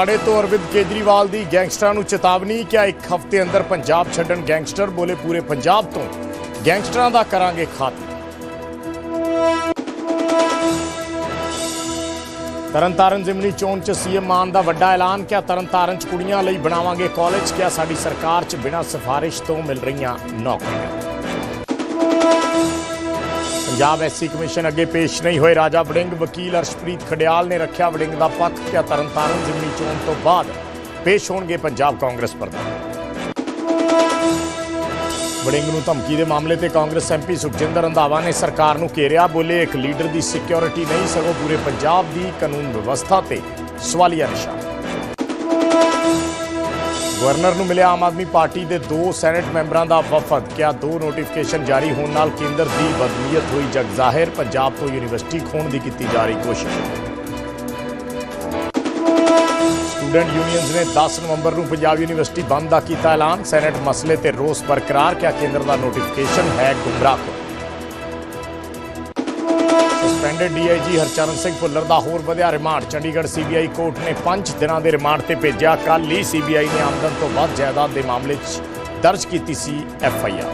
ਸਾਡੇ ਤੋਂ ਅਰਵਿੰਦ ਕੇਜਰੀਵਾਲ ਦੀ ਗੈਂਗਸਟਰਾਂ ਨੂੰ ਚੇਤਾਵਨੀ ਕਿ ਇੱਕ ਹਫ਼ਤੇ ਅੰਦਰ ਪੰਜਾਬ ਛੱਡਣ ਗੈਂਗਸਟਰ ਬੋਲੇ ਪੂਰੇ ਪੰਜਾਬ ਤੋਂ। ਗੈਂਗਸਟਰਾਂ ਦਾ ਕਰਾਂਗੇ ਖਾਤਮਾ। ਤਰਨਤਾਰਨ ਜ਼ਿਮਨੀ ਚੋਣ ਚ ਸੀਐਮ ਮਾਨ ਦਾ ਵੱਡਾ ਐਲਾਨ ਕਿ ਤਰਨਤਾਰਨ ਚ ਕੁੜੀਆਂ ਲਈ ਬਣਾਵਾਂਗੇ ਕਾਲਜ ਕਿ ਸਾਡੀ ਸਰਕਾਰ ਚ ਬਿਨਾਂ ਸਿਫਾਰਿਸ਼ ਤੋਂ ਮਿਲ ਰਹੀਆਂ ਨੌਕਰੀਆਂ। ਪੰਜਾਬ ਐਸਸੀ ਕਮਿਸ਼ਨ ਅੱਗੇ ਪੇਸ਼ ਨਹੀਂ ਹੋਏ। ਰਾਜਾ ਵੜਿੰਗ, ਵਕੀਲ ਅਰਸ਼ਪ੍ਰੀਤ ਖਡਿਆਲ ਨੇ ਰੱਖਿਆ ਵੜਿੰਗ ਦਾ ਪੱਖ ਕਿ ਤਰਨਤਾਰਨ ਜ਼ਿਮਨੀ ਚੋਣ ਤੋਂ ਬਾਅਦ ਪੇਸ਼ ਹੋਣਗੇ ਪੰਜਾਬ ਕਾਂਗਰਸ ਪ੍ਰਧਾਨ। ਵੜਿੰਗ ਨੂੰ ਧਮਕੀ ਦੇ ਮਾਮਲੇ ਤੇ ਕਾਂਗਰਸ ਐਮਪੀ ਸੁਖਜਿੰਦਰ ਰੰਧਾਵਾ ਨੇ ਸਰਕਾਰ ਨੂੰ ਘੇਰਿਆ, ਬੋਲੇ, ਇੱਕ ਲੀਡਰ ਦੀ ਸਿਕਿਉਰਿਟੀ ਨਹੀਂ, ਸਗੋਂ ਪੂਰੇ ਪੰਜਾਬ ਦੀ ਕਾਨੂੰਨ ਵਿਵਸਥਾ ਤੇ ਸਵਾਲੀਆ ਨਿਸ਼ਾਨ। ਗਵਰਨਰ ਨੂੰ ਮਿਲਿਆ ਆਮ ਆਦਮੀ ਪਾਰਟੀ ਦੇ ਦੋ ਸੈਨੇਟ ਮੈਂਬਰਾਂ ਦਾ ਵਫਦ। ਕਿਆ ਦੋ ਨੋਟੀਫਿਕੇਸ਼ਨ ਜਾਰੀ ਹੋਣ ਨਾਲ ਕੇਂਦਰ ਦੀ ਬਦਨੀਅਤ ਹੋਈ ਜਗ ਜ਼ਾਹਿਰ। ਪੰਜਾਬ ਤੋਂ ਯੂਨੀਵਰਸਿਟੀ ਖੋਣ ਦੀ ਕੀਤੀ ਜਾ ਰਹੀ ਕੋਸ਼ਿਸ਼। ਸਟੂਡੈਂਟ ਯੂਨੀਅਨਸ ਨੇ 10 ਨਵੰਬਰ ਨੂੰ ਪੰਜਾਬ ਯੂਨੀਵਰਸਿਟੀ ਬੰਦ ਦਾ ਕੀਤਾ ਐਲਾਨ। ਸੈਨੇਟ ਮਸਲੇ ਤੇ ਰੋਸ ਬਰਕਰਾਰ। ਕਿਆ ਕੇਂਦਰ ਦਾ ਨੋਟੀਫਿਕੇਸ਼ਨ ਹੈ ਗੁੰਮਰਾਹ। ਸਸਪੈਂਡਡ ਡੀਆਈਜੀ ਹਰਚਰਨ ਸਿੰਘ ਭੁੱਲਰ ਦਾ ਹੋਰ ਵਧਿਆ ਰਿਮਾਂਡ। ਚੰਡੀਗੜ੍ਹ ਸੀਬੀਆਈ ਕੋਰਟ ਨੇ 5 ਦਿਨਾਂ ਦੇ ਰਿਮਾਂਡ ਤੇ ਭੇਜਿਆ। ਕੱਲ ਹੀ ਸੀਬੀਆਈ ਨੇ ਆਮਦਨ ਤੋਂ ਵੱਧ ਜਾਇਦਾਦ ਦੇ ਮਾਮਲੇ 'ਚ ਦਰਜ ਕੀਤੀ ਸੀ ਐਫਆਈਆਰ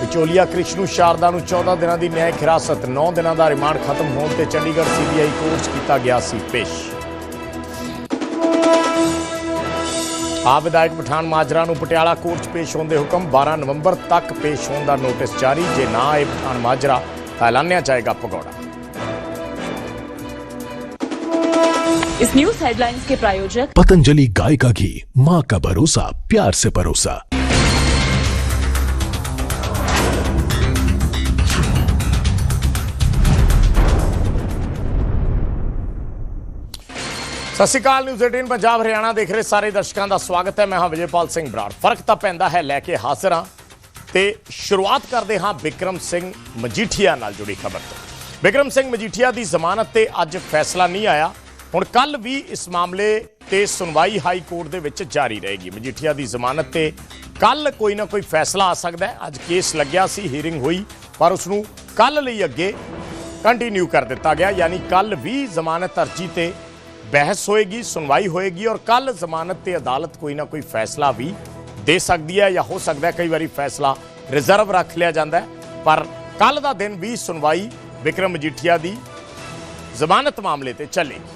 ਵਿਚੋਲੀਆ ਕ੍ਰਿਸ਼ਨੂ ਸ਼ਾਰਦਾ ਨੂੰ 14 ਦਿਨਾਂ ਦੀ ਨਿਆਇਕ ਹਿਰਾਸਤ 9 ਦਿਨਾਂ ਦਾ ਰਿਮਾਂਡ ਖਤਮ ਹੋਣ ਤੇ ਚੰਡੀਗੜ੍ਹ ਸੀਬੀਆਈ ਕੋਰਟ 'ਚ ਕੀਤਾ ਗਿਆ ਸੀ ਪੇਸ਼। ਆਪ ਵਿਧਾਇਕ ਪਠਾਨ ਮਾਜਰਾ ਨੂੰ ਪਟਿਆਲਾ ਕੋਰਟ 'ਚ ਪੇਸ਼ ਹੋਣ ਦੇ ਹੁਕਮ 12 ਨਵੰਬਰ ਤੱਕ ਪੇਸ਼ ਹੋਣ ਦਾ ਨੋਟਿਸ ਜਾਰੀ ਜੇ ਨਾ ਆਏ ਪਠਾਨ ਮਾਜਰਾ ਤਾਂ ਐਲਾਨਿਆ ਜਾਏਗਾ ਭਗੌੜਾ इस न्यूज हेडलाइंस के प्रायोजक पतंजलि गाय का घी माँ का भरोसा प्यार से परोसा ਸਤਿ ਸ਼੍ਰੀ ਅਕਾਲ ਨਿਊਜ਼ 18 ਪੰਜਾਬ, ਹਰਿਆਣਾ ਦੇਖ ਰਹੇ ਸਾਰੇ ਦਰਸ਼ਕਾਂ ਦਾ ਸਵਾਗਤ ਹੈ। ਮੈਂ ਹਾਂ ਵਿਜੇਪਾਲ ਸਿੰਘ ਬਰਾੜ। ਫ਼ਰਕ ਤਾਂ ਪੈਂਦਾ ਹੈ, ਲੈ ਕੇ ਹਾਜ਼ਰ ਹਾਂ। ਤੇ ਸ਼ੁਰੂਆਤ ਕਰਦੇ ਹਾਂ ਵਿਕਰਮ ਸਿੰਘ ਮਜੀਠੀਆ ਨਾਲ ਜੁੜੀ ਖਬਰ ਤੋਂ। ਵਿਕਰਮ ਸਿੰਘ ਮਜੀਠੀਆ ਦੀ ਜ਼ਮਾਨਤ ਤੇ ਅੱਜ ਫੈਸਲਾ ਨਹੀਂ ਆਇਆ। ਹੁਣ ਕੱਲ ਵੀ ਇਸ ਮਾਮਲੇ ਤੇ ਸੁਣਵਾਈ ਹਾਈ ਕੋਰਟ ਦੇ ਵਿੱਚ ਜਾਰੀ ਰਹੇਗੀ। ਮਜੀਠੀਆ ਦੀ ਜ਼ਮਾਨਤ ਤੇ ਕੱਲ ਕੋਈ ਨਾ ਕੋਈ ਫੈਸਲਾ ਆ ਸਕਦਾ ਹੈ। ਅੱਜ ਕੇਸ ਲੱਗਿਆ ਸੀ ਹੀਅਰਿੰਗ ਹੋਈ, ਪਰ ਉਸ ਨੂੰ ਕੱਲ ਲਈ ਅੱਗੇ ਕੰਟੀਨਿਊ ਕਰ ਦਿੱਤਾ ਗਿਆ। ਯਾਨੀ ਕੱਲ ਵੀ ਜ਼ਮਾਨਤ ਅਰਜੀ ਤੇ ਬਹਿਸ ਹੋਏਗੀ, ਸੁਣਵਾਈ ਹੋਏਗੀ ਔਰ ਕੱਲ ਜ਼ਮਾਨਤ ਤੇ ਅਦਾਲਤ ਕੋਈ ਨਾ ਕੋਈ ਫੈਸਲਾ ਵੀ ਦੇ ਸਕਦੀ ਹੈ ਜਾਂ ਹੋ ਸਕਦਾ ਹੈ ਕਈ ਵਾਰੀ ਫੈਸਲਾ ਰਿਜ਼ਰਵ ਰੱਖ ਲਿਆ ਜਾਂਦਾ ਹੈ। ਪਰ ਕੱਲ ਦਾ ਦਿਨ ਵੀ ਸੁਣਵਾਈ ਵਿਕਰਮ ਮਜੀਠੀਆ ਦੀ ਜ਼ਮਾਨਤ ਮਾਮਲੇ ਤੇ ਚੱਲੇਗੀ।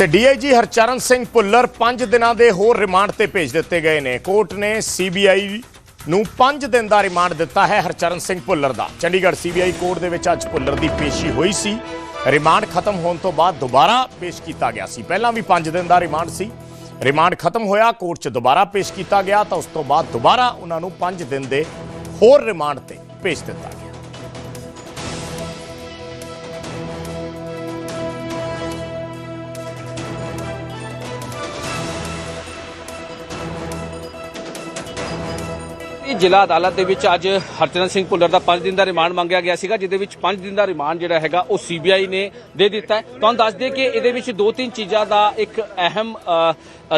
ਤੇ ਡੀਆਈਜੀ ਹਰਚਰਨ ਸਿੰਘ ਭੁੱਲਰ 5 ਦਿਨਾਂ ਦੇ ਹੋਰ ਰਿਮਾਂਡ ਤੇ ਭੇਜ ਦਿੱਤੇ ਗਏ ਨੇ। ਕੋਰਟ ਨੇ ਸੀਬੀਆਈ ਨੂੰ 5 ਦਿਨ ਦਾ ਰਿਮਾਂਡ ਦਿੱਤਾ ਹੈ ਹਰਚਰਨ ਸਿੰਘ ਭੁੱਲਰ ਦਾ। ਚੰਡੀਗੜ੍ਹ ਸੀਬੀਆਈ ਕੋਰਟ ਦੇ ਵਿੱਚ ਅੱਜ ਭੁੱਲਰ ਦੀ ਪੇਸ਼ੀ ਹੋਈ ਸੀ। ਰਿਮਾਂਡ ਖਤਮ ਹੋਣ ਤੋਂ ਬਾਅਦ ਦੁਬਾਰਾ ਪੇਸ਼ ਕੀਤਾ ਗਿਆ ਸੀ। ਪਹਿਲਾਂ ਵੀ 5 ਦਿਨ ਦਾ ਰਿਮਾਂਡ ਸੀ। ਰਿਮਾਂਡ ਖਤਮ ਹੋਇਆ, ਕੋਰਟ 'ਚ ਦੁਬਾਰਾ ਪੇਸ਼ ਕੀਤਾ ਗਿਆ ਤਾਂ ਉਸ ਤੋਂ ਬਾਅਦ ਦੁਬਾਰਾ ਉਹਨਾਂ ਨੂੰ 5 ਦਿਨ ਦੇ ਹੋਰ ਰਿਮਾਂਡ ਤੇ ਭੇਜ ਦਿੱਤਾ ਜ਼ਿਲ੍ਹਾ ਅਦਾਲਤ ਦੇ ਵਿੱਚ ਅੱਜ ਹਰਚਰਨ ਸਿੰਘ ਭੁੱਲਰ ਦਾ 5 ਦਿਨ ਦਾ ਰਿਮਾਂਡ ਮੰਗਿਆ ਗਿਆ ਸੀਗਾ, ਜਿਹਦੇ ਵਿੱਚ 5 ਦਿਨ ਦਾ ਰਿਮਾਂਡ ਜਿਹੜਾ ਹੈਗਾ ਉਹ ਸੀਬੀਆਈ ਨੇ ਦੇ ਦਿੱਤਾ ਤੁਹਾਨੂੰ ਦੱਸ ਦਈਏ ਕਿ ਇਹਦੇ ਵਿੱਚ ਦੋ ਤਿੰਨ ਚੀਜ਼ਾਂ ਦਾ ਇੱਕ ਅਹਿਮ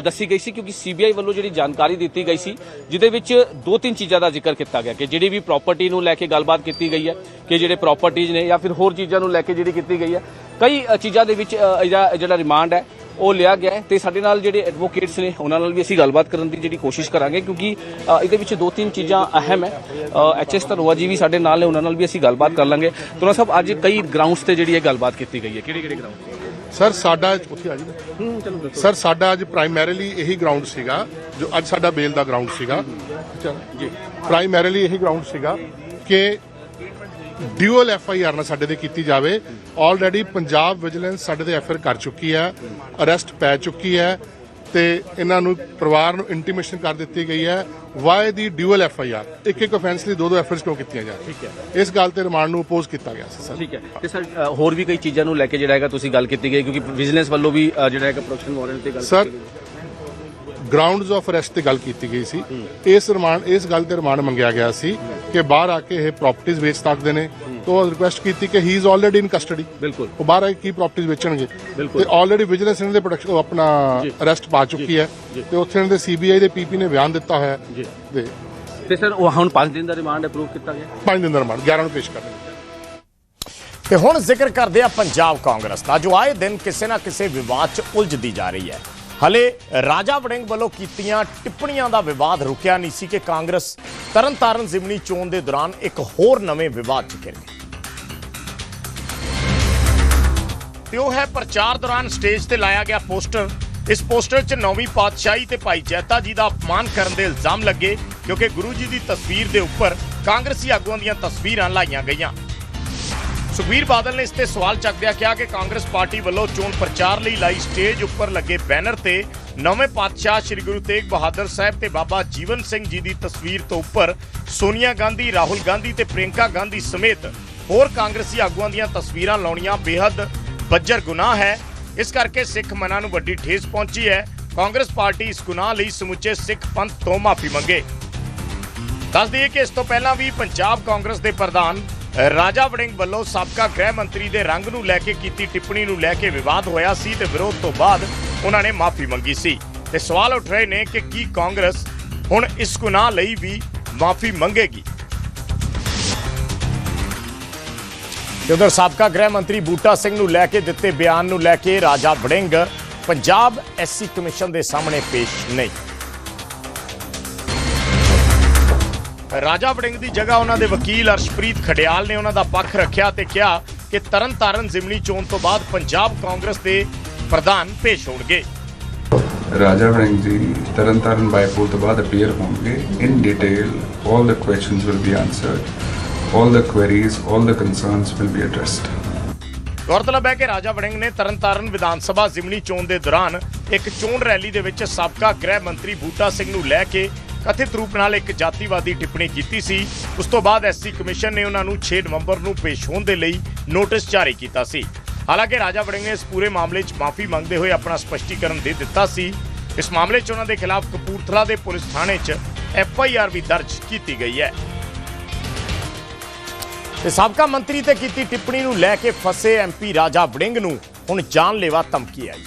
ਦੱਸੀ ਗਈ ਸੀ ਕਿਉਂਕਿ ਸੀਬੀਆਈ ਵੱਲੋਂ ਜਿਹੜੀ ਜਾਣਕਾਰੀ ਦਿੱਤੀ ਗਈ ਸੀ, ਜਿਹਦੇ ਵਿੱਚ ਦੋ ਤਿੰਨ ਚੀਜ਼ਾਂ ਦਾ ਜ਼ਿਕਰ ਕੀਤਾ ਗਿਆ ਕਿ ਜਿਹੜੀ ਵੀ ਪ੍ਰਾਪਰਟੀ ਨੂੰ ਲੈ ਕੇ ਗੱਲਬਾਤ ਕੀਤੀ ਗਈ ਹੈ, ਕਿ ਜਿਹੜੇ ਪ੍ਰਾਪਰਟੀਆਂ ਨੇ ਜਾਂ ਫਿਰ ਹੋਰ ਚੀਜ਼ਾਂ ਨੂੰ ਲੈ ਕੇ ਜਿਹੜੀ ਕੀਤੀ ਗਈ ਹੈ। ਕਈ ਚੀਜ਼ਾਂ ਦੇ ਵਿੱਚ ਇਹਦਾ ਜਿਹੜਾ ਰਿਮਾਂਡ ਹੈ ਉਹ ਲਿਆ ਗਿਆ ਤੇ ਸਾਡੇ ਨਾਲ ਜਿਹੜੇ ਐਡਵੋਕੇਟਸ ਨੇ ਉਹਨਾਂ ਨਾਲ ਵੀ ਅਸੀਂ ਗੱਲਬਾਤ ਕਰਨ ਦੀ ਜਿਹੜੀ ਕੋਸ਼ਿਸ਼ ਕਰਾਂਗੇ ਕਿਉਂਕਿ ਇਹਦੇ ਵਿੱਚ ਦੋ ਤਿੰਨ ਚੀਜ਼ਾਂ ਅਹਿਮ ਹੈ। ਐਚਐਸ ਧਰੋਆ ਜੀ ਵੀ ਸਾਡੇ ਨਾਲ ਨੇ ਉਹਨਾਂ ਨਾਲ ਵੀ ਅਸੀਂ ਗੱਲਬਾਤ ਕਰ ਲਾਂਗੇ। ਤੁਨਾ ਸਾਹਿਬ ਅੱਜ ਕਈ ਗਰਾਊਂਡਸ ਤੇ ਜਿਹੜੀ ਇਹ ਗੱਲਬਾਤ ਕੀਤੀ ਗਈ ਹੈ ਕਿਹੜੇ ਕਿਹੜੇ ਗਰਾਊਂਡ ਸਰ ਸਾਡਾ ਉੱਥੇ ਆ ਜੀ। ਹੂੰ ਚਲੋ ਦੱਸੋ। ਸਰ ਸਾਡਾ ਅੱਜ ਪ੍ਰਾਇਮਰੀਲੀ ਇਹੀ ਗਰਾਊਂਡ ਸੀਗਾ ਜੋ ਅੱਜ ਸਾਡਾ ਬੇਲ ਦਾ ਗਰਾਊਂਡ ਸੀਗਾ। ਜੀ। ਪ੍ਰਾਇਮਰੀਲੀ ਇਹੀ ਗਰਾਊਂਡ ਸੀਗਾ ਕਿ ਡਿਊਅਲ ਐਫ ਆਈ ਆਰ ਨਾਲ ਸਾਡੇ ਤੇ ਕੀਤੀ ਜਾਵੇ। ਆਲਰੇਡੀ ਪੰਜਾਬ ਵਿਜੀਲੈਂਸ ਸਾਡੇ ਤੇ ਐਫਆਰ ਕਰ ਚੁੱਕੀ ਹੈ ਅਰੈਸਟ ਪੈ ਚੁੱਕੀ ਹੈ ਤੇ ਇਹਨਾਂ ਨੂੰ ਪਰਿਵਾਰ ਨੂੰ ਇੰਟੀਮੇਸ਼ਨ ਕਰ ਦਿੱਤੀ ਗਈ ਹੈ। ਵਾਈ ਦੀ ਡਿਊਅਲ ਐਫ ਆਈ ਆਰ ਇੱਕ ਇੱਕ ਅਫੈਂਸ ਲਈ ਦੋ ਦੋ ਐਫਆਰਸ ਕਿਉਂ ਕੀਤੀਆਂ ਜਾ ਠੀਕ ਹੈ। ਇਸ ਗੱਲ ਤੇ ਰਿਮਾਂਡ ਨੂੰ ਅਪੋਜ਼ ਕੀਤਾ ਗਿਆ ਸੀ ਸਰ ਠੀਕ ਹੈ। ਤੇ ਸਰ ਹੋਰ ਵੀ ਕਈ ਚੀਜ਼ਾਂ ਨੂੰ ਲੈ ਕੇ ਜਿਹੜਾ ਹੈਗਾ ਤੁਸੀਂ ਗੱਲ ਕੀਤੀ ਗਈ ਕਿਉਂਕਿ ਵਿਜੀਲੈਂਸ ਵੱਲੋਂ ਵੀ ਜਿਹੜਾ ਹੈਗਾ ਪ੍ਰੋਟੈਕਸ਼ਨ ਵਾਰੰਟ ਤੇ ਗੱਲ ਸਰ ਕੀਤੀ ਗਈ। ਗਰਾਊਂਡਸ ਆਫ ਅਰੈਸਟ ਤੇ ਗੱਲ ਕੀਤੀ ਗਈ ਸੀ। ਇਸ ਰਿਮਾਂਡ ਇਸ ਗੱਲ ਤੇ ਰਿਮਾਂਡ ਮੰਗਿਆ ਗਿਆ ਸੀ ਕਿ ਬਾਹਰ ਆ ਕੇ ਇਹ ਪ੍ਰਾਪਰਟੀਆਂ ਵੇਚ ਸਕਦੇ ਨੇ। ਤੋਂ ਰਿਕੁਐਸਟ ਕੀਤੀ ਕਿ he is already in custody ਬਿਲਕੁਲ। ਉਹ ਬਾਹਰ ਆ ਕੇ ਕੀ ਪ੍ਰਾਪਰਟੀਆਂ ਵੇਚਣਗੇ। ਬਿਲਕੁਲ। ਤੇ ਆਲਰੇਡੀ ਵਿਜੀਲੈਂਸ ਇਹਨਾਂ ਦੇ ਪ੍ਰੋਡਕਸ਼ਨ ਆਪਣਾ ਅਰੈਸਟ ਪਾ ਚੁੱਕੀ ਹੈ। ਤੇ ਉੱਥੇ ਇਹਨਾਂ ਦੇ ਸੀਬੀਆਈ ਦੇ ਪੀਪੀ ਨੇ ਬਿਆਨ ਦਿੱਤਾ ਹੋਇਆ ਹੈ। ਜੀ। ਤੇ ਤੇ ਸਰ ਉਹ ਹੁਣ 5 ਦਿਨ ਦਾ ਰਿਮਾਂਡ ਅਪਰੂਵ ਕੀਤਾ ਗਿਆ? 5 ਦਿਨ ਦਾ ਰਿਮਾਂਡ 11 ਨੂੰ ਪੇਸ਼ ਕਰਨਗੇ ਤੇ ਹੁਣ ਜ਼ਿਕਰ ਕਰਦੇ ਆ ਪੰਜਾਬ ਕਾਂਗਰਸ ਦਾ ਜੋ ਆਏ ਦਿਨ ਕਿਸੇ ਨਾ ਕਿਸੇ ਵਿਵਾਦ 'ਚ ਉਲਝਦੀ ਜਾ ਰਹੀ ਹੈ। ਹਲੇ ਰਾਜਾ ਵੜਿੰਗ ਵੱਲੋਂ ਕੀਤੀਆਂ ਟਿੱਪਣੀਆਂ ਦਾ ਵਿਵਾਦ ਰੁਕਿਆ ਨਹੀਂ ਸੀ ਕਿ ਕਾਂਗਰਸ ਤਰਨਤਾਰਨ ਜ਼ਿਮਨੀ ਚੋਣ ਦੇ ਦੌਰਾਨ ਇੱਕ ਹੋਰ ਨਵੇਂ ਵਿਵਾਦ 'ਚ ਘਿਰ ਗਈ। ਤੇ ਉਹ ਹੈ ਪ੍ਰਚਾਰ ਦੌਰਾਨ ਸਟੇਜ ਤੇ ਲਾਇਆ ਗਿਆ ਪੋਸਟਰ। ਇਸ ਪੋਸਟਰ 'ਚ ਨੌਵੀਂ ਪਾਤਸ਼ਾਹੀ ਤੇ ਭਾਈ ਜੈਤਾ ਜੀ ਦਾ ਅਪਮਾਨ ਕਰਨ ਦੇ ਇਲਜ਼ਾਮ ਲੱਗੇ ਕਿਉਂਕਿ ਗੁਰੂ ਜੀ ਦੀ ਤਸਵੀਰ ਦੇ ਉੱਪਰ ਕਾਂਗਰਸੀ ਆਗੂਆਂ ਦੀਆਂ ਤਸਵੀਰਾਂ ਲਾਈਆਂ ਗਈਆਂ। ਸੁਖਬੀਰ ਬਾਦਲ ਨੇ ਇਸ ਤੇ ਸਵਾਲ ਚੱਕਦਿਆਂ ਕਿਹਾ ਕਿ ਕਾਂਗਰਸ ਪਾਰਟੀ ਵੱਲੋਂ ਚੋਣ ਪ੍ਰਚਾਰ ਲਈ ਲਾਈ ਸਟੇਜ ਉੱਪਰ ਲੱਗੇ ਬੈਨਰ ਤੇ ਨਵੇਂ ਪਾਤਸ਼ਾਹ ਸ੍ਰੀ ਗੁਰੂ ਤੇਗ ਬਹਾਦਰ ਸਾਹਿਬ ਤੇ ਬਾਬਾ ਜੀਵਨ ਸਿੰਘ ਜੀ ਦੀ ਤਸਵੀਰ ਤੋਂ ਉੱਪਰ ਸੋਨੀਆ ਗਾਂਧੀ, ਰਾਹੁਲ ਗਾਂਧੀ ਤੇ ਪ੍ਰਿਯੰਕਾ ਗਾਂਧੀ ਸਮੇਤ ਹੋਰ ਕਾਂਗਰਸੀ ਆਗੂਆਂ ਦੀਆਂ ਤਸਵੀਰਾਂ ਲਾਉਣੀਆਂ ਬੇहद ਬੱਜਰ ਗੁਨਾਹ ਹੈ। ਇਸ ਕਰਕੇ ਸਿੱਖ ਮਨਾਂ ਨੂੰ ਵੱਡੀ ਠੇਸ ਪਹੁੰਚੀ ਹੈ। ਕਾਂਗਰਸ ਪਾਰਟੀ ਇਸ ਗੁਨਾਹ ਲਈ ਸਮੁੱਚੇ ਸਿੱਖ ਪੰਥ ਤੋਂ ਮਾਫੀ ਮੰਗੇ। ਦੱਸ ਦਈਏ ਕਿ ਇਸ ਤੋਂ ਪਹਿਲਾਂ ਵੀ ਪੰਜਾਬ ਕਾਂਗਰਸ ਦੇ ਪ੍ਰਧਾਨ ਰਾਜਾ ਵੜਿੰਗ ਵੱਲੋਂ ਸਾਬਕਾ ਗ੍ਰਹਿ ਮੰਤਰੀ ਦੇ ਰੰਗ ਨੂੰ ਲੈ ਕੇ ਕੀਤੀ ਟਿੱਪਣੀ ਨੂੰ ਲੈ ਕੇ ਵਿਵਾਦ ਹੋਇਆ ਸੀ ਤੇ ਵਿਰੋਧ ਤੋਂ ਬਾਅਦ ਉਹਨਾਂ ਨੇ ਮਾਫੀ ਮੰਗੀ ਸੀ। ਤੇ ਸਵਾਲ ਉੱਠ ਰਹੇ ਨੇ ਕਿ ਕੀ ਕਾਂਗਰਸ ਹੁਣ ਇਸ ਗੁਨਾਹ ਲਈ ਵੀ ਮਾਫੀ ਮੰਗੇਗੀ? ਤੇ ਉਧਰ ਸਾਬਕਾ ਗ੍ਰਹਿ ਮੰਤਰੀ ਬੂਟਾ ਸਿੰਘ ਨੂੰ ਲੈ ਕੇ ਦਿੱਤੇ ਬਿਆਨ ਨੂੰ ਲੈ ਕੇ ਰਾਜਾ ਵੜਿੰਗ, ਪੰਜਾਬ ਐਸਸੀ ਕਮਿਸ਼ਨ ਦੇ ਸਾਹਮਣੇ ਪੇਸ਼ ਨਹੀਂ। ਰਾਜਾ ਵੜਿੰਗ ਦੀ ਜਗ੍ਹਾ ਉਹਨਾਂ ਦੇ ਵਕੀਲ ਅਰਸ਼ਪ੍ਰੀਤ ਖੜਿਆਲ ਨੇ ਉਹਨਾਂ ਦਾ ਪੱਖ ਰੱਖਿਆ ਤੇ ਕਿਹਾ ਕਿ ਤਰਨਤਾਰਨ ਜ਼ਿਮਨੀ ਚੋਣ ਤੋਂ ਬਾਅਦ ਪੰਜਾਬ ਕਾਂਗਰਸ ਦੇ ਪ੍ਰਧਾਨ ਪੇਸ਼ ਹੋਣਗੇ। ਰਾਜਾ ਵੜਿੰਗ ਜੀ ਤਰਨਤਾਰਨ ਬਾਈਪੋਲ ਤੋਂ ਬਾਅਦ ਅਪੀਅਰ ਹੋਣਗੇ। In detail all the questions will be answered. All the queries all the concerns will be addressed. ਗੌਰਤਲਬ ਹੈ ਕਿ ਰਾਜਾ ਵੜਿੰਗ ਨੇ ਤਰਨਤਾਰਨ ਵਿਧਾਨ ਸਭਾ ਜ਼ਿਮਨੀ ਚੋਣ ਦੇ ਦੌਰਾਨ ਇੱਕ ਚੋਣ ਰੈਲੀ ਦੇ ਵਿੱਚ ਸਾਬਕਾ ਗ੍ਰਹਿ ਮੰਤਰੀ ਬੂਟਾ ਸਿੰਘ ਨੂੰ ਲੈ ਕੇ ਕਥਿਤ ਰੂਪ ਨਾਲ ਇੱਕ ਜਾਤੀਵਾਦੀ ਟਿੱਪਣੀ ਕੀਤੀ ਸੀ। ਉਸ ਤੋਂ ਬਾਅਦ ਐਸਸੀ ਕਮਿਸ਼ਨ ਨੇ ਉਹਨਾਂ ਨੂੰ 6 ਨਵੰਬਰ ਨੂੰ ਪੇਸ਼ ਹੋਣ ਦੇ ਲਈ ਨੋਟਿਸ ਜਾਰੀ ਕੀਤਾ ਸੀ। ਹਾਲਾਂਕਿ ਰਾਜਾ ਵੜਿੰਗ ਨੇ ਇਸ ਪੂਰੇ ਮਾਮਲੇ 'ਚ ਮਾਫੀ ਮੰਗਦੇ ਹੋਏ ਆਪਣਾ ਸਪਸ਼ਟੀਕਰਨ ਦੇ ਦਿੱਤਾ ਸੀ। ਇਸ ਮਾਮਲੇ 'ਚ ਉਹਨਾਂ ਦੇ ਖਿਲਾਫ ਕਪੂਰਥਲਾ ਦੇ ਪੁਲਿਸ ਥਾਣੇ 'ਚ ਐਫ ਆਈ ਆਰ ਵੀ ਦਰਜ ਕੀਤੀ ਗਈ ਹੈ। ਤੇ ਸਾਬਕਾ ਮੰਤਰੀ ਤੇ ਕੀਤੀ ਟਿੱਪਣੀ ਨੂੰ ਲੈ ਕੇ ਫਸੇ ਐਮਪੀ ਰਾਜਾ ਵੜਿੰਗ ਨੂੰ ਹੁਣ ਜਾਨਲੇਵਾ ਧਮਕੀ ਆਈ।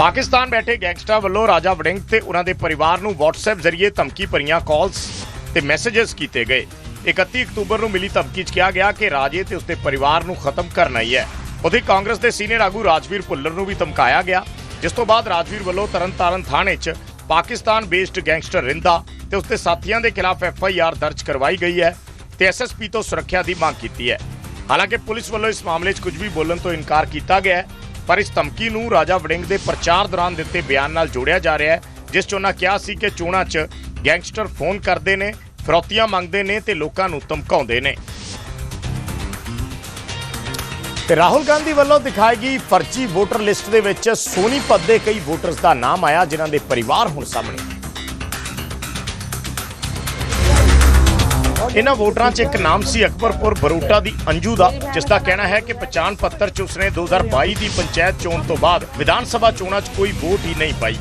ਪਾਕਿਸਤਾਨ ਬੈਠੇ ਗੈਂਗਸਟਰ ਵੱਲੋਂ ਰਾਜਾ ਵੜਿੰਗ ਤੇ ਉਹਨਾਂ ਦੇ ਪਰਿਵਾਰ ਨੂੰ WhatsApp ਜ਼ਰੀਏ ਧਮਕੀ ਭਰੀਆਂ ਕਾਲਸ ਤੇ ਮੈਸੇजेस ਕੀਤੇ ਗਏ। 31 ਅਕਤੂਬਰ ਨੂੰ ਮਿਲੀ ਧਮਕੀ 'ਚ ਕਿਹਾ ਗਿਆ ਕਿ ਰਾਜੇ ਤੇ ਉਸਦੇ ਪਰਿਵਾਰ ਨੂੰ ਖਤਮ ਕਰਨਾ ਹੀ ਹੈ। ਉਥੇ ਕਾਂਗਰਸ ਦੇ ਸੀਨੀਅਰ ਆਗੂ ਰਾਜਵੀਰ ਭੁੱਲਰ ਨੂੰ ਵੀ ਧਮਕਾਇਆ ਗਿਆ, ਜਿਸ ਤੋਂ ਬਾਅਦ ਰਾਜਵੀਰ ਵੱਲੋਂ ਤਰਨਤਾਰਨ ਥਾਣੇ 'ਚ ਪਾਕਿਸਤਾਨ ਬੇਸਡ ਗੈਂਗਸਟਰ ਰਿੰਦਾ ਤੇ ਉਸਦੇ ਸਾਥੀਆਂ ਦੇ ਖਿਲਾਫ ਐਫ ਆਈ ਆਰ ਦਰਜ ਕਰਵਾਈ ਗਈ ਹੈ ਤੇ ਐਸ ਐਸ ਪੀ ਤੋਂ ਸੁਰੱਖਿਆ ਦੀ ਮੰਗ ਕੀਤੀ ਹੈ। ਹਾਲਾਂਕਿ ਪੁਲਿਸ ਵੱਲੋਂ ਇਸ ਮਾਮਲੇ 'ਚ ਕੁਝ ਵੀ ਬੋਲਣ ਤੋਂ ਇਨਕਾਰ ਕੀਤਾ ਗਿਆ ਹੈ। ਪਰ ਇਸ ਧਮਕੀ ਨੂੰ ਰਾਜਾ ਵੜਿੰਗ ਦੇ ਪ੍ਰਚਾਰ ਦੌਰਾਨ ਦਿੱਤੇ ਬਿਆਨ ਨਾਲ ਜੋੜਿਆ ਜਾ ਰਿਹਾ ਹੈ, ਜਿਸ 'ਚ ਉਹਨਾਂ ਕਿਹਾ ਸੀ ਕਿ ਚੋਣਾਂ 'ਚ ਗੈਂਗਸਟਰ ਫੋਨ ਕਰਦੇ ਨੇ, ਫਰੋਤੀਆਂ ਮੰਗਦੇ ਨੇ ਤੇ ਲੋਕਾਂ ਨੂੰ ਧਮਕਾਉਂਦੇ ਨੇ। ਤੇ ਰਾਹੁਲ ਗਾਂਧੀ ਵੱਲੋਂ ਦਿਖਾਈ ਗਈ ਫਰਜ਼ੀ ਵੋਟਰ ਲਿਸਟ ਦੇ ਵਿੱਚ ਸੋਨੀਪਤ ਦੇ ਕਈ ਵੋਟਰਸ ਦਾ ਨਾਮ ਆਇਆ, ਜਿਨ੍ਹਾਂ ਦੇ ਪਰਿਵਾਰ ਹੁਣ ਸਾਹਮਣੇ। ਇਹਨਾਂ ਵੋਟਰਾਂ 'ਚ ਇੱਕ ਨਾਮ ਸੀ ਅਕਬਰਪੁਰ ਬਰੂਟਾ ਦੀ ਅੰਜੂ ਦਾ ਜਿਸ ਦਾ ਕਹਿਣਾ ਹੈ ਕਿ ਪਛਾਣ ਪੱਤਰ 'ਚ ਉਸਨੇ 2022 ਦੀ ਪੰਚਾਇਤ ਚੋਣ ਤੋਂ ਬਾਅਦ ਵਿਧਾਨ ਸਭਾ ਚੋਣਾਂ 'ਚ ਕੋਈ ਵੋਟ ਹੀ ਨਹੀਂ ਪਾਈ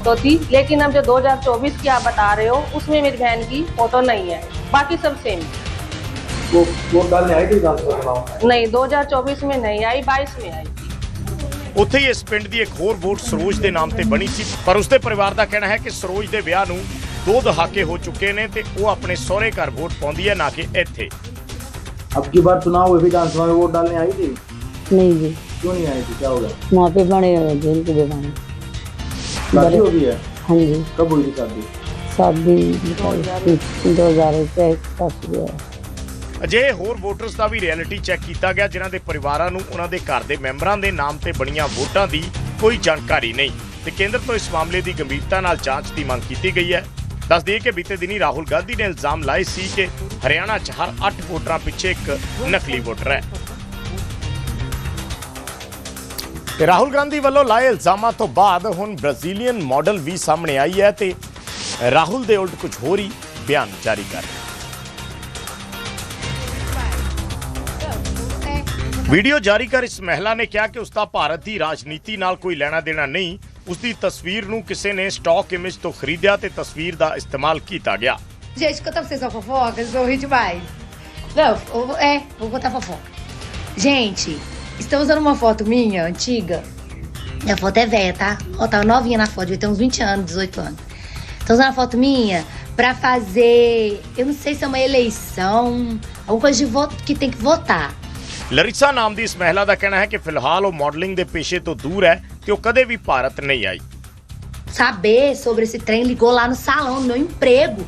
तो थी लेकिन अब जो 2024 की आप बता रहे हो उसमें मेरी बहन की फोटो नहीं है बाकी सब सेम वो वोट डालने आई थी विधानसभा चुनाव नहीं 2024 में नहीं आई 22 में आई थी ਉੱਥੇ ਹੀ ਇਸ ਪਿੰਡ ਦੀ ਇੱਕ ਹੋਰ ਵੋਟ ਸਰੋਜ ਦੇ ਨਾਮ ਤੇ ਬਣੀ ਸੀ ਪਰ ਉਸਦੇ ਪਰਿਵਾਰ ਦਾ ਕਹਿਣਾ ਹੈ ਕਿ ਸਰੋਜ ਦੇ ਵਿਆਹ ਨੂੰ ਦੋ ਦਹਾਕੇ ਹੋ ਚੁੱਕੇ ਨੇ ਤੇ ਉਹ ਆਪਣੇ ਸਹੁਰੇ ਘਰ ਵੋਟ ਪਾਉਂਦੀ ਹੈ ਨਾ ਕਿ ਇੱਥੇ अब की बार चुनाव हुए विधानसभा में वोट डालने आई थी नहीं जी क्यों नहीं आई थी क्या हो गया वहाँ पे बड़े जेल के दीवान शादी हो गई है हाँ जी कब हुई थी शादी शादी दो हजार सात हुआ ਅਜਿਹੇ ਹੋਰ ਵੋਟਰਸ ਦਾ ਵੀ ਰਿਐਲਿਟੀ ਚੈੱਕ ਕੀਤਾ ਗਿਆ ਜਿਨ੍ਹਾਂ ਦੇ ਪਰਿਵਾਰਾਂ ਨੂੰ ਉਹਨਾਂ ਦੇ ਘਰ ਦੇ ਮੈਂਬਰਾਂ ਦੇ ਨਾਮ ਤੇ ਬਣੀਆਂ ਵੋਟਾਂ ਦੀ ਕੋਈ ਜਾਣਕਾਰੀ ਨਹੀਂ ਤੇ ਕੇਂਦਰ ਤੋਂ ਇਸ ਮਾਮਲੇ ਦੀ ਗੰਭੀਰਤਾ ਨਾਲ ਜਾਂਚ ਦੀ ਮੰਗ ਕੀਤੀ ਗਈ ਹੈ ਦੱਸ ਦਈਏ ਕਿ ਬੀਤੇ ਦਿਨੀ ਰਾਹੁਲ ਗਾਂਧੀ ਨੇ ਇਲਜ਼ਾਮ ਲਾਏ ਸੀ ਕਿ ਹਰਿਆਣਾ 'ਚ ਹਰ 8 ਵੋਟਰਾਂ ਪਿੱਛੇ ਇੱਕ ਨਕਲੀ ਵੋਟਰ ਹੈ। ਤੇ ਰਾਹੁਲ ਗਾਂਧੀ ਵੱਲੋਂ ਲਾਏ ਇਲਜ਼ਾਮਾਂ ਤੋਂ ਬਾਅਦ ਹੁਣ ਬ੍ਰਾਜ਼ੀਲੀਅਨ ਮਾਡਲ ਵੀ ਸਾਹਮਣੇ ਆਈ ਹੈ ਤੇ ਰਾਹੁਲ ਦੇ ਉਲਟ ਕੁਝ ਹੋਰ ਹੀ ਬਿਆਨ ਜਾਰੀ ਕਰ ਰਿਹਾ ਵੀਡੀਓ ਜਾਰੀ ਕਰ ਇਸ ਮਹਿਲਾ ਨੇ ਕਿਹਾ ਕਿ ਉਸ ਦਾ ਭਾਰਤ ਦੀ ਰਾਜਨੀਤੀ ਨਾਲ ਕੋਈ ਲੈਣਾ ਦੇਣਾ ਨਹੀਂ ਉਸ ਦੀ ਤਸਵੀਰ ਨੂੰ ਕਿਸੇ ਨੇ ਸਟਾਕ ਇਮੇਜ ਤੋਂ ਖਰੀਦਿਆ ਤੇ ਤਸਵੀਰ ਦਾ ਇਸਤੇਮਾਲ ਕੀਤਾ ਗਿਆ Gente, conta pra vocês uma fofoca, vocês vão rir demais. Não, eu vou- é, vou contar fofoca. Gente, estão usando uma foto minha, antiga. Minha foto é velha, tá? Ó, tava novinha na foto, devia ter uns 20 anos, 18 anos. Estão usando a foto minha pra fazer, eu não sei se é uma eleição, alguma coisa de voto que tem que votar. ਲਰਿਸਾ ਨਾਮ ਦੀ ਇਸ ਮਹਿਲਾ ਦਾ ਕਹਿਣਾ ਹੈ ਕਿ ਫਿਲਹਾਲ ਉਹ modelling ਦੇ ਪੇਸ਼ੇ ਤੋਂ ਦੂਰ ਹੈ que eu cadê vi para nem aí. Saber sobre esse trem ligou lá no salão, no meu emprego,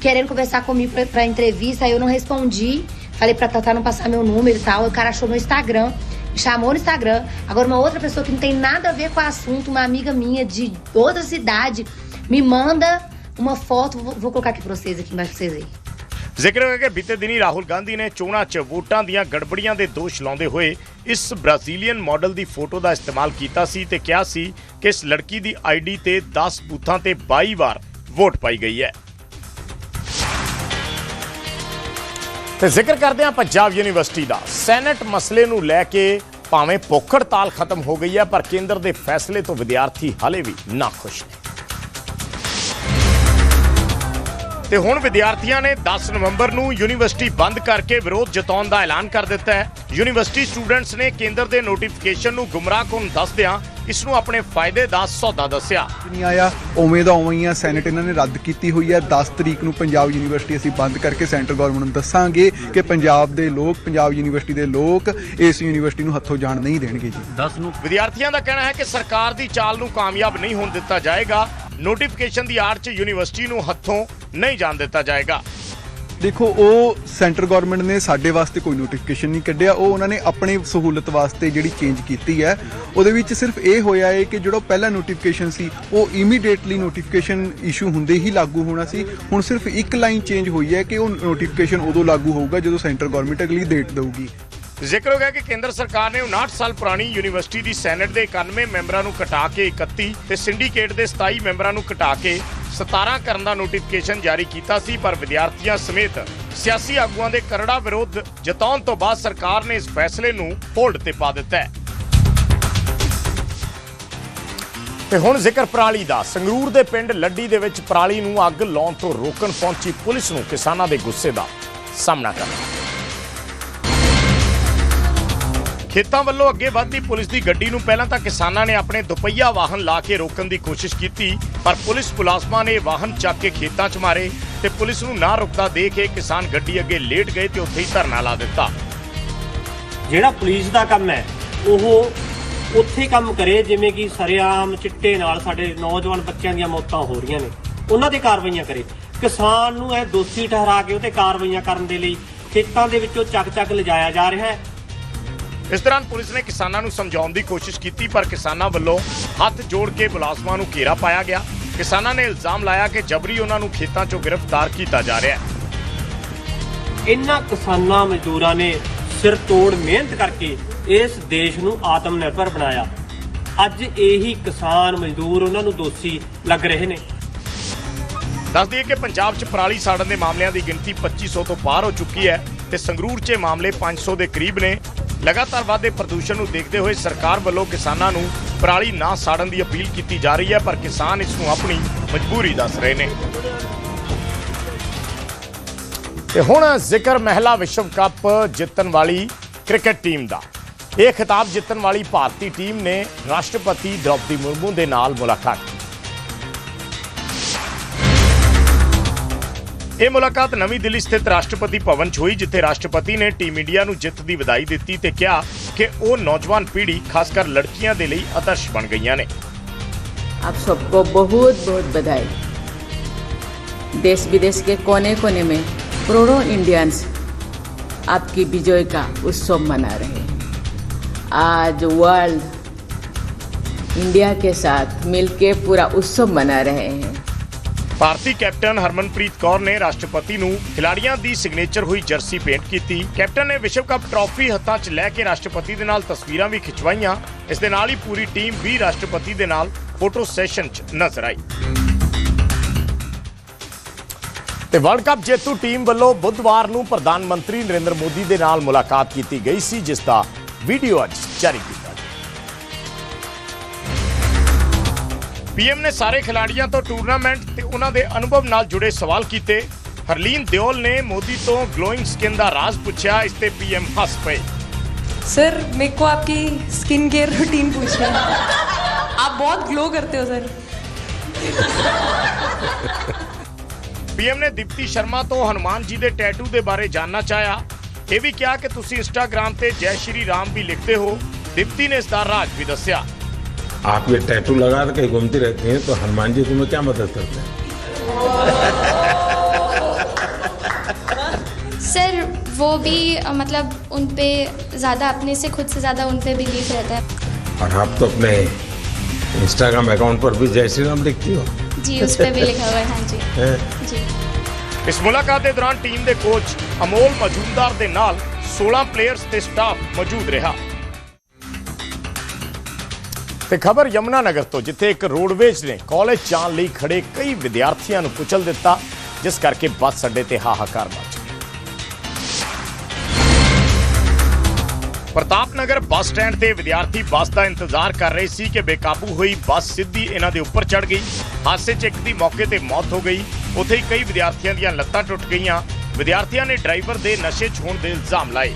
querendo conversar comigo pra, pra entrevista, aí eu não respondi. Falei pra Tatá não passar meu número e tal. O cara achou no Instagram, chamou no Instagram. Agora, uma outra pessoa que não tem nada a ver com o assunto, uma amiga minha de outra cidade, me manda uma foto. Vou, vou colocar aqui pra vocês, aqui embaixo pra vocês verem ਜ਼ਿਕਰ ਹੈ ਕਿ ਬੀਤੇ ਦਿਨੀ ਰਾਹੁਲ ਗਾਂਧੀ ਨੇ ਚੋਣਾਂ 'ਚ ਵੋਟਾਂ ਦੀਆਂ ਗੜਬੜੀਆਂ ਦੇ ਦੋਸ਼ ਲਾਉਂਦੇ ਹੋਏ ਇਸ ਬ੍ਰਾਜ਼ੀਲੀਅਨ ਮਾਡਲ ਦੀ ਫੋਟੋ ਦਾ ਇਸਤੇਮਾਲ ਕੀਤਾ ਸੀ ਤੇ ਕਿਹਾ ਸੀ ਕਿ ਇਸ ਲੜਕੀ ਦੀ ਆਈਡੀ ਤੇ 10 ਬੂਥਾਂ ਤੇ 22 ਵਾਰ ਵੋਟ ਪਾਈ ਗਈ ਹੈ। ਤੇ ਜ਼ਿਕਰ ਕਰਦੇ ਹਾਂ ਪੰਜਾਬ ਯੂਨੀਵਰਸਿਟੀ ਦਾ। ਸੈਨੇਟ ਮਸਲੇ ਨੂੰ ਲੈ ਕੇ ਭਾਵੇਂ ਭੁੱਖ ਹੜਤਾਲ ਖਤਮ ਹੋ ਗਈ ਹੈ, ਪਰ ਕੇਂਦਰ ਦੇ ਫੈਸਲੇ ਤੋਂ ਵਿਦਿਆਰਥੀ ਹਾਲੇ ਵੀ ਨਾਖੁਸ਼ ਨੇ। ਤੇ ਹੁਣ ਵਿਦਿਆਰਥੀਆਂ ਨੇ 10 ਨਵੰਬਰ ਨੂੰ ਯੂਨੀਵਰਸਿਟੀ ਬੰਦ ਕਰਕੇ ਵਿਰੋਧ ਜਤਾਉਣ ਦਾ ਐਲਾਨ ਕਰ ਦਿੱਤਾ ਹੈ। ਯੂਨੀਵਰਸਿਟੀ ਸਟੂਡੈਂਟਸ ਨੇ ਕੇਂਦਰ ਦੇ ਨੋਟੀਫਿਕੇਸ਼ਨ ਨੂੰ ਗੁੰਮਰਾਹਕੁਨ ਦੱਸਦਿਆਂ ਇਸ ਨੂੰ ਆਪਣੇ ਫਾਇਦੇ ਦਾ ਸੌਦਾ ਦੱਸਿਆ। ਨਹੀਂ ਆਇਆ? ਉਵੇਂ ਦਾ ਉਵੇਂ ਹੀ ਆ ਸੈਨੇਟ ਇਹਨਾਂ ਨੇ ਰੱਦ ਕੀਤੀ ਹੋਈ ਹੈ 10 ਤਰੀਕ ਨੂੰ ਪੰਜਾਬ ਯੂਨੀਵਰਸਿਟੀ ਅਸੀਂ ਬੰਦ ਕਰਕੇ ਸੈਂਟਰ ਗਵਰਨਮੈਂਟ ਨੂੰ ਦੱਸਾਂਗੇ ਕਿ ਪੰਜਾਬ ਦੇ ਲੋਕ ਪੰਜਾਬ ਯੂਨੀਵਰਸਿਟੀ ਦੇ ਲੋਕ ਇਸ ਯੂਨੀਵਰਸਿਟੀ ਨੂੰ ਹੱਥੋਂ ਜਾਣ ਨਹੀਂ ਦੇਣਗੇ ਜੀ। ਵਿਦਿਆਰਥੀਆਂ ਦਾ ਕਹਿਣਾ ਹੈ ਕਿ ਸਰਕਾਰ ਦੀ ਚਾਲ ਨੂੰ ਕਾਮਯਾਬ ਨਹੀਂ ਹੋਣ ਦਿੱਤਾ ਜਾਏਗਾ। ਨੋਟੀਫਿਕੇਸ਼ਨ ਦੀ ਆੜ 'ਚ ਯੂਨੀਵਰਸਿਟੀ ਨੂੰ ਹੱਥੋਂ ਨਹੀਂ ਜਾਣ ਦਿੱਤਾ ਜਾਏਗਾ। ਦੇਖੋ ਉਹ ਸੈਂਟਰ ਗਵਰਨਮੈਂਟ ਨੇ ਸਾਡੇ ਵਾਸਤੇ ਕੋਈ ਨੋਟੀਫਿਕੇਸ਼ਨ ਨਹੀਂ ਕੱਢਿਆ। ਉਹ ਉਹਨਾਂ ਨੇ ਆਪਣੀ ਸਹੂਲਤ ਵਾਸਤੇ ਜਿਹੜੀ ਚੇਂਜ ਕੀਤੀ ਹੈ ਉਹਦੇ ਵਿੱਚ ਸਿਰਫ ਇਹ ਹੋਇਆ ਹੈ ਕਿ ਜਿਹੜਾ ਪਹਿਲਾ ਨੋਟੀਫਿਕੇਸ਼ਨ ਸੀ ਉਹ ਇਮੀਡੀਏਟਲੀ ਨੋਟੀਫਿਕੇਸ਼ਨ ਇਸ਼ੂ ਹੁੰਦੇ ਹੀ ਲਾਗੂ ਹੋਣਾ ਸੀ। ਹੁਣ ਸਿਰਫ ਇੱਕ ਲਾਈਨ ਚੇਂਜ ਹੋਈ ਹੈ ਕਿ ਉਹ ਨੋਟੀਫਿਕੇਸ਼ਨ ਉਦੋਂ ਲਾਗੂ ਹੋਊਗਾ ਜਦੋਂ ਸੈਂਟਰ ਗਵਰਨਮੈਂਟ ਅਗਲੀ ਡੇਟ ਦੇਊਗੀ। ਜ਼ਿਕਰ ਹੋ ਗਿਆ ਕਿ ਕੇਂਦਰ ਸਰਕਾਰ ਨੇ 59 ਸਾਲ ਪੁਰਾਣੀ ਯੂਨੀਵਰਸਿਟੀ ਦੀ ਸੈਨੇਟ ਦੇ 91 ਮੈਂਬਰਾਂ ਨੂੰ ਘਟਾ ਕੇ 31 ਤੇ ਸਿੰਡੀਕੇਟ ਦੇ 27 ਮੈਂਬਰਾਂ ਨੂੰ ਘਟਾ ਕੇ 17 ਕਰਨ ਦਾ ਨੋਟੀਫਿਕੇਸ਼ਨ ਜਾਰੀ ਕੀਤਾ ਸੀ, ਪਰ ਵਿਦਿਆਰਥੀਆਂ ਸਮੇਤ ਸਿਆਸੀ ਆਗੂਆਂ ਦੇ ਕਰੜਾ ਵਿਰੋਧ ਜਤਾਉਣ ਤੋਂ ਬਾਅਦ ਸਰਕਾਰ ਨੇ ਇਸ ਫੈਸਲੇ ਨੂੰ ਹੋਲਡ ਤੇ ਪਾ ਦਿੱਤਾ ਹੈ। ਤੇ ਹੁਣ ਜ਼ਿਕਰ ਪਰਾਲੀ ਦਾ। ਸੰਗਰੂਰ ਦੇ ਪਿੰਡ ਲੱਡੀ ਦੇ ਵਿੱਚ ਪਰਾਲੀ ਨੂੰ ਅੱਗ ਲਾਉਣ ਤੋਂ ਰੋਕਣ ਪਹੁੰਚੀ ਪੁਲਿਸ ਨੂੰ ਕਿਸਾਨਾਂ ਦੇ ਗੁੱਸੇ ਦਾ ਸਾਹਮਣਾ ਕਰਨਾ। ਖੇਤਾਂ ਵੱਲੋਂ ਅੱਗੇ ਵੱਧਦੀ ਪੁਲਿਸ ਦੀ ਗੱਡੀ ਨੂੰ ਪਹਿਲਾਂ ਤਾਂ ਕਿਸਾਨਾਂ ਨੇ ਆਪਣੇ ਦੁਪਹੀਆ ਵਾਹਨ ਲਾ ਕੇ ਰੋਕਣ ਦੀ ਕੋਸ਼ਿਸ਼ ਕੀਤੀ, ਪਰ ਪੁਲਿਸ ਮੁਲਾਜ਼ਮਾਂ ਨੇ ਵਾਹਨ ਚੱਕ ਕੇ ਖੇਤਾਂ 'ਚ ਮਾਰੇ ਤੇ ਪੁਲਿਸ ਨੂੰ ਨਾ ਰੁਕਦਾ ਦੇਖ ਕੇ ਕਿਸਾਨ ਗੱਡੀ ਅੱਗੇ ਲੇਟ ਗਏ ਤੇ ਉੱਥੇ ਹੀ ਧਰਨਾ ਲਾ ਦਿੱਤਾ। ਜਿਹੜਾ ਪੁਲਿਸ ਦਾ ਕੰਮ ਹੈ, ਉਹ ਉੱਥੇ ਕੰਮ ਕਰੇ, ਜਿਵੇਂ ਕਿ ਸਰਿਆਮ ਚਿੱਟੇ ਨਾਲ ਸਾਡੇ ਨੌਜਵਾਨ ਬੱਚਿਆਂ ਦੀਆਂ ਮੌਤਾਂ ਹੋ ਰਹੀਆਂ ਨੇ, ਉਹਨਾਂ ਤੇ ਕਾਰਵਾਈਆਂ ਕਰੇ। ਕਿਸਾਨ ਨੂੰ ਇਹ ਦੋਸ਼ੀ ਠਹਿਰਾ ਕੇ ਉਹਤੇ ਕਾਰਵਾਈਆਂ ਕਰਨ ਦੇ ਲਈ ਖੇਤਾਂ ਦੇ ਵਿੱਚੋਂ ਚੱਕ ਚੱਕ ਲਿਜਾਇਆ ਜਾ ਰਿਹਾ ਹੈ। ਇਸ ਦੌਰਾਨ ਪੁਲਿਸ ਨੇ ਕਿਸਾਨਾਂ ਨੂੰ ਸਮਝਾਉਣ ਦੀ ਕੋਸ਼ਿਸ਼ ਕੀਤੀ ਪਰ ਕਿਸਾਨਾਂ ਵੱਲੋਂ ਹੱਥ ਜੋੜ ਕੇ ਮੁਲਾਜ਼ਮਾਂ ਨੂੰ ਘੇਰਾ ਪਾਇਆ ਗਿਆ। ਕਿਸਾਨਾਂ ਨੇ ਇਲਜ਼ਾਮ ਲਾਇਆ ਕਿ ਜਬਰੀ ਉਹਨਾਂ ਨੂੰ ਖੇਤਾਂ 'ਚੋਂ ਗ੍ਰਿਫਤਾਰ ਕੀਤਾ ਜਾ ਰਿਹਾ ਹੈ। ਇਹਨਾਂ ਕਿਸਾਨਾਂ ਮਜ਼ਦੂਰਾਂ ਨੇ ਸਿਰ ਤੋੜ ਮਿਹਨਤ ਕਰਕੇ ਇਸ ਦੇਸ਼ ਨੂੰ ਆਤਮ ਨਿਰਭਰ ਬਣਾਇਆ। ਅੱਜ ਇਹੀ ਕਿਸਾਨ ਮਜ਼ਦੂਰ ਉਹਨਾਂ ਨੂੰ ਦੋਸ਼ੀ ਲੱਗ ਰਹੇ ਨੇ। ਦੱਸ ਦਈਏ ਕਿ ਪੰਜਾਬ 'ਚ ਪਰਾਲੀ ਸਾੜਨ ਦੇ ਮਾਮਲਿਆਂ ਦੀ ਗਿਣਤੀ 2500 ਤੋਂ ਪਾਰ ਹੋ ਚੁੱਕੀ ਹੈ ਤੇ ਸੰਗਰੂਰ 'ਚ ਮਾਮਲੇ 500 ਦੇ ਕਰੀਬ ਨੇ। ਲਗਾਤਾਰ ਵਧਦੇ ਪ੍ਰਦੂਸ਼ਣ ਨੂੰ ਦੇਖਦੇ ਹੋਏ ਸਰਕਾਰ ਵੱਲੋਂ ਕਿਸਾਨਾਂ ਨੂੰ ਪਰਾਲੀ ਨਾ ਸਾੜਨ ਦੀ ਅਪੀਲ ਕੀਤੀ ਜਾ ਰਹੀ ਹੈ, ਪਰ ਕਿਸਾਨ ਇਸ ਨੂੰ ਆਪਣੀ ਮਜਬੂਰੀ ਦੱਸ ਰਹੇ ਨੇ। ਤੇ ਹੁਣ ਜ਼ਿਕਰ ਮਹਿਲਾ ਵਿਸ਼ਵ ਕੱਪ ਜਿੱਤਣ ਵਾਲੀ ਕ੍ਰਿਕਟ ਟੀਮ ਦਾ। ਇਹ ਖਿਤਾਬ ਜਿੱਤਣ ਵਾਲੀ ਭਾਰਤੀ ਟੀਮ ਨੇ ਰਾਸ਼ਟਰਪਤੀ ਦ੍ਰੌਪਦੀ ਮੁਰਮੂ ਦੇ ਨਾਲ ਮੁਲਾਕਾਤ ਕੀਤੀ। ਇਹ ਮੁਲਾਕਾਤ ਨਵੀਂ ਦਿੱਲੀ ਸਥਿਤ ਰਾਸ਼ਟਰਪਤੀ ਭਵਨ 'ਚ ਹੋਈ ਜਿੱਥੇ ਰਾਸ਼ਟਰਪਤੀ ਨੇ ਟੀਮ ਇੰਡੀਆ ਨੂੰ ਜਿੱਤ ਦੀ ਵਧਾਈ ਦਿੱਤੀ ਤੇ ਕਿਹਾ ਕਿ ਉਹ ਨੌਜਵਾਨ ਪੀੜ੍ਹੀ ਖਾਸ ਕਰ ਲੜਕੀਆਂ ਦੇ ਲਈ ਆਦਰਸ਼ ਬਣ ਗਈਆਂ ਨੇ आप सबको बहुत बहुत बधाई देश विदेश के कोने कोने में करोड़ों इंडियंस आपकी विजय का उत्सव मना रहे हैं आज वर्ल्ड इंडिया के साथ मिलके पूरा उत्सव मना रहे हैं ਭਾਰਤੀ ਕੈਪਟਨ ਹਰਮਨਪ੍ਰੀਤ ਕੌਰ ਨੇ ਰਾਸ਼ਟਰਪਤੀ ਨੂੰ ਖਿਡਾਰੀਆਂ ਦੀ ਸਿਗਨੇਚਰ ਹੋਈ ਜਰਸੀ ਭੇਂਟ ਕੀਤੀ। ਕੈਪਟਨ ਨੇ ਵਿਸ਼ਵ ਕੱਪ ਟਰਾਫੀ ਹੱਥਾਂ 'ਚ ਲੈ ਕੇ ਰਾਸ਼ਟਰਪਤੀ ਦੇ ਨਾਲ ਤਸਵੀਰਾਂ ਵੀ ਖਿਚਵਾਈਆਂ। ਇਸ ਦੇ ਨਾਲ ਹੀ ਪੂਰੀ ਟੀਮ ਵੀ ਰਾਸ਼ਟਰਪਤੀ ਦੇ ਨਾਲ ਫੋਟੋ ਸੈਸ਼ਨ 'ਚ ਨਜ਼ਰ ਆਈ। ਤੇ ਵਰਲਡ ਕੱਪ ਜੇਤੂ ਟੀਮ ਵੱਲੋਂ ਬੁੱਧਵਾਰ ਨੂੰ ਪ੍ਰਧਾਨ ਮੰਤਰੀ ਨਰਿੰਦਰ ਮੋਦੀ ਦੇ ਨਾਲ ਮੁਲਾਕਾਤ ਕੀਤੀ ਗਈ ਸੀ, ਜਿਸ ਦਾ ਵੀਡੀਓ ਅੱਜ ਜਾਰੀ ਕੀਤਾ। ਪੀਐਮ ਨੇ ਸਾਰੇ ਖਿਡਾਰੀਆਂ ਤੋਂ ਟੂਰਨਾਮੈਂਟ ਤੇ ਉਹਨਾਂ ਦੇ ਅਨੁਭਵ ਨਾਲ ਜੁੜੇ ਸਵਾਲ ਕੀਤੇ ਹਰਲੀਨ ਦਿਓਲ ਨੇ ਮੋਦੀ ਤੋਂ ਗਲੋਇੰਗ ਸਕਿਨ ਦਾ ਰਾਜ਼ ਪੁੱਛਿਆ ਇਸ ਤੇ ਪੀਐਮ ਹੱਸ ਪਏ सर मेरे को आपकी स्किन केयर रूटीन पूछना है आप बहुत ग्लो करते हो सर ਪੀਐਮ ਨੇ ਦੀਪਤੀ ਸ਼ਰਮਾ ਤੋਂ ਹਨੂਮਾਨ ਜੀ ਦੇ ਟੈਟੂ ਦੇ ਬਾਰੇ ਜਾਨਣਾ ਚਾਹਿਆ ਇਹ ਵੀ ਕਿਹਾ ਕਿ ਤੁਸੀਂ ਇੰਸਟਾਗ੍ਰam ਤੇ ਜੈ ਸ਼੍ਰੀ ਰਾਮ ਵੀ ਲਿਖਦੇ ਹੋ ਦੀਪਤੀ ਨੇ ਇਸ ਦਾ ਰਾਜ ਵੀ ਦੱਸਿਆ आप ये टैटू लगा कर कहीं घूमती रहती हैं तो हनुमान जी तुम्हें क्या मदद करते हैं सर वो भी अ, मतलब उन पे ज़्यादा अपने से खुद से ज़्यादा उन पे बिलीव रहता है और आप तो अपने इंस्टाग्राम अकाउंट पर भी जय श्री राम लिखती हो जी उस पर भी लिखा हुआ है हाँ जी हैं? जी ਇਸ ਮੁਲਾਕਾਤ ਦੇ ਦੌਰਾਨ ਟੀਮ ਦੇ ਕੋਚ ਅਮੋਲ ਮਜੂਮਦਾਰ ਦੇ ਨਾਲ 16 ਪਲੇਅਰਸ ਤੇ ਸਟਾਫ ਮੌਜੂਦ ਰਿਹਾ ਤੇ ਖਬਰ ਯਮਨਾ ਨਗਰ ਤੋਂ, ਜਿੱਥੇ ਇੱਕ ਰੋਡਵੇਜ ਨੇ ਕਾਲਜ ਜਾਣ ਲਈ ਖੜੇ ਕਈ ਵਿਦਿਆਰਥੀਆਂ ਨੂੰ ਕੁਚਲ ਦਿੱਤਾ, ਜਿਸ ਕਰਕੇ ਬੱਸ ਅੱਡੇ ਤੇ ਹਾਹਾਕਾਰ ਮਚ ਪ੍ਰਤਾਪ ਨਗਰ ਬੱਸ ਸਟੈਂਡ ਤੇ ਵਿਦਿਆਰਥੀ ਬੱਸ ਦਾ ਇੰਤਜ਼ਾਰ ਕਰ ਰਹੇ ਸੀ ਕਿ ਬੇਕਾਬੂ ਹੋਈ ਬੱਸ ਸਿੱਧੀ ਇਹਨਾਂ ਦੇ ਉੱਪਰ ਚੜ ਗਈ। ਹਾਦਸੇ 'ਚ ਇੱਕ ਦੀ ਮੌਕੇ ਤੇ ਮੌਤ ਹੋ ਗਈ। ਉੱਥੇ ਹੀ ਕਈ ਵਿਦਿਆਰਥੀਆਂ ਦੀਆਂ ਲੱਤਾਂ ਟੁੱਟ ਗਈਆਂ। ਵਿਦਿਆਰਥੀਆਂ ਨੇ ਡਰਾਈਵਰ ਦੇ ਨਸ਼ੇ 'ਚ ਹੋਣ ਦੇ ਇਲਜ਼ਾਮ ਲਾਏ।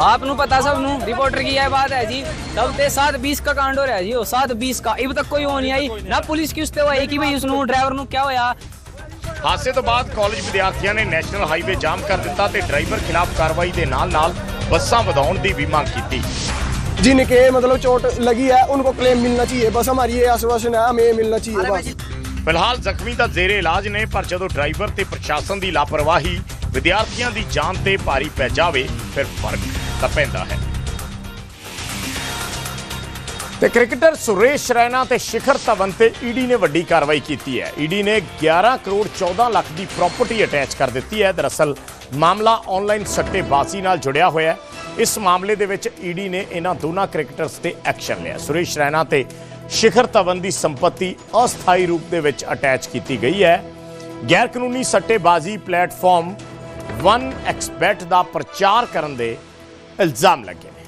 ਆਪ ਨੂੰ ਪਤਾ ਸਭ ਨੂੰ ਰਿਪੋਰਟਰ ਕੀ ਹੈ ਬਾਤ ਹੈ ਜੀ ਤਬ ਤੇ 720 का कांड हो रहा है जी वो 720 का अब तक कोई वो नहीं आई ना पुलिस की उसते ਹੋਈ ਕਿ ਭਈ ਉਸ ਨੂੰ ਡਰਾਈਵਰ ਨੂੰ ਕਿਆ ਹੋਇਆ ਹਾਦਸੇ ਤੋਂ ਬਾਅਦ ਕਾਲਜ ਵਿਦਿਆਰਥੀਆਂ ਨੇ ਨੈਸ਼ਨਲ ਹਾਈਵੇ ਜਾਮ ਕਰ ਦਿੱਤਾ ਤੇ ਡਰਾਈਵਰ ਖਿਲਾਫ ਕਾਰਵਾਈ ਦੇ ਨਾਲ-ਨਾਲ ਬੱਸਾਂ ਵਧਾਉਣ ਦੀ ਵੀ ਮੰਗ ਕੀਤੀ जिनके मतलब चोट लगी है उनको क्लेम मिलना चाहिए बस हमारी ये आश्वासन है हमें ये मिलना चाहिए बस ਫਿਲਹਾਲ ਜ਼ਖਮੀ ਤਾਂ ਜ਼ੇਰੇ ਇਲਾਜ ਨੇ ਪਰ ਜਦੋਂ ਡਰਾਈਵਰ ਤੇ ਪ੍ਰਸ਼ਾਸਨ ਦੀ ਲਾਪਰਵਾਹੀ ਵਿਦਿਆਰਥੀਆਂ ਦੀ ਜਾਨ ਤੇ ਭਾਰੀ ਪੈ ਜਾਵੇ, ਫਿਰ ਫ਼ਰਕ ਤਾਂ ਪੈਂਦਾ ਹੈ। ਤੇ ਕ੍ਰਿਕਟਰ ਸੁਰੇਸ਼ ਰੈਨਾ ਤੇ ਸ਼ਿਖਰ ਧਵਨ ਤੇ ਈਡੀ ਨੇ ਵੱਡੀ ਕਾਰਵਾਈ ਕੀਤੀ ਹੈ। ਈਡੀ ਨੇ 11 ਕਰੋੜ 14 ਲੱਖ ਦੀ ਪ੍ਰਾਪਰਟੀ ਅਟੈਚ ਕਰ ਦਿੱਤੀ ਹੈ। ਦਰਅਸਲ, ਮਾਮਲਾ ਆਨਲਾਈਨ ਸੱਟੇਬਾਜ਼ੀ ਨਾਲ ਜੁੜਿਆ ਹੋਇਆ ਹੈ। ਇਸ ਮਾਮਲੇ ਦੇ ਵਿੱਚ ਈਡੀ ਨੇ ਇਹਨਾਂ ਦੋਨਾਂ ਕ੍ਰਿਕਟਰਸ ਤੇ ਐਕਸ਼ਨ ਲਿਆ। ਸੁਰੇਸ਼ ਰੈਨਾ ਤੇ ਸ਼ਿਖਰ ਧਵਨ ਦੀ ਸੰਪਤੀ ਅਸਥਾਈ ਰੂਪ ਦੇ ਵਿੱਚ ਅਟੈਚ ਕੀਤੀ ਗਈ ਹੈ। ਗੈਰ ਕਾਨੂੰਨੀ ਸੱਟੇਬਾਜ਼ੀ ਪਲੇਟਫਾਰਮ ਵਨ ਐਕਸਪੈਟ ਦਾ ਪ੍ਰਚਾਰ ਕਰਨ ਦੇ ਇਲਜ਼ਾਮ ਲੱਗੇ ਨੇ।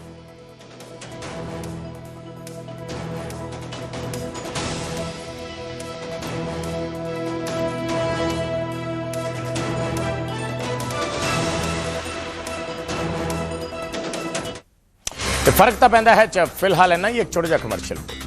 ਤੇ ਫ਼ਰਕ ਤਾਂ ਪੈਂਦਾ ਹੈ, ਚ ਫਿਲਹਾਲ ਹੈ ਨਾ ਇਹ ਇੱਕ ਛੋਟਾ ਜਿਹਾ ਕਮਰਸ਼ੀਅਲ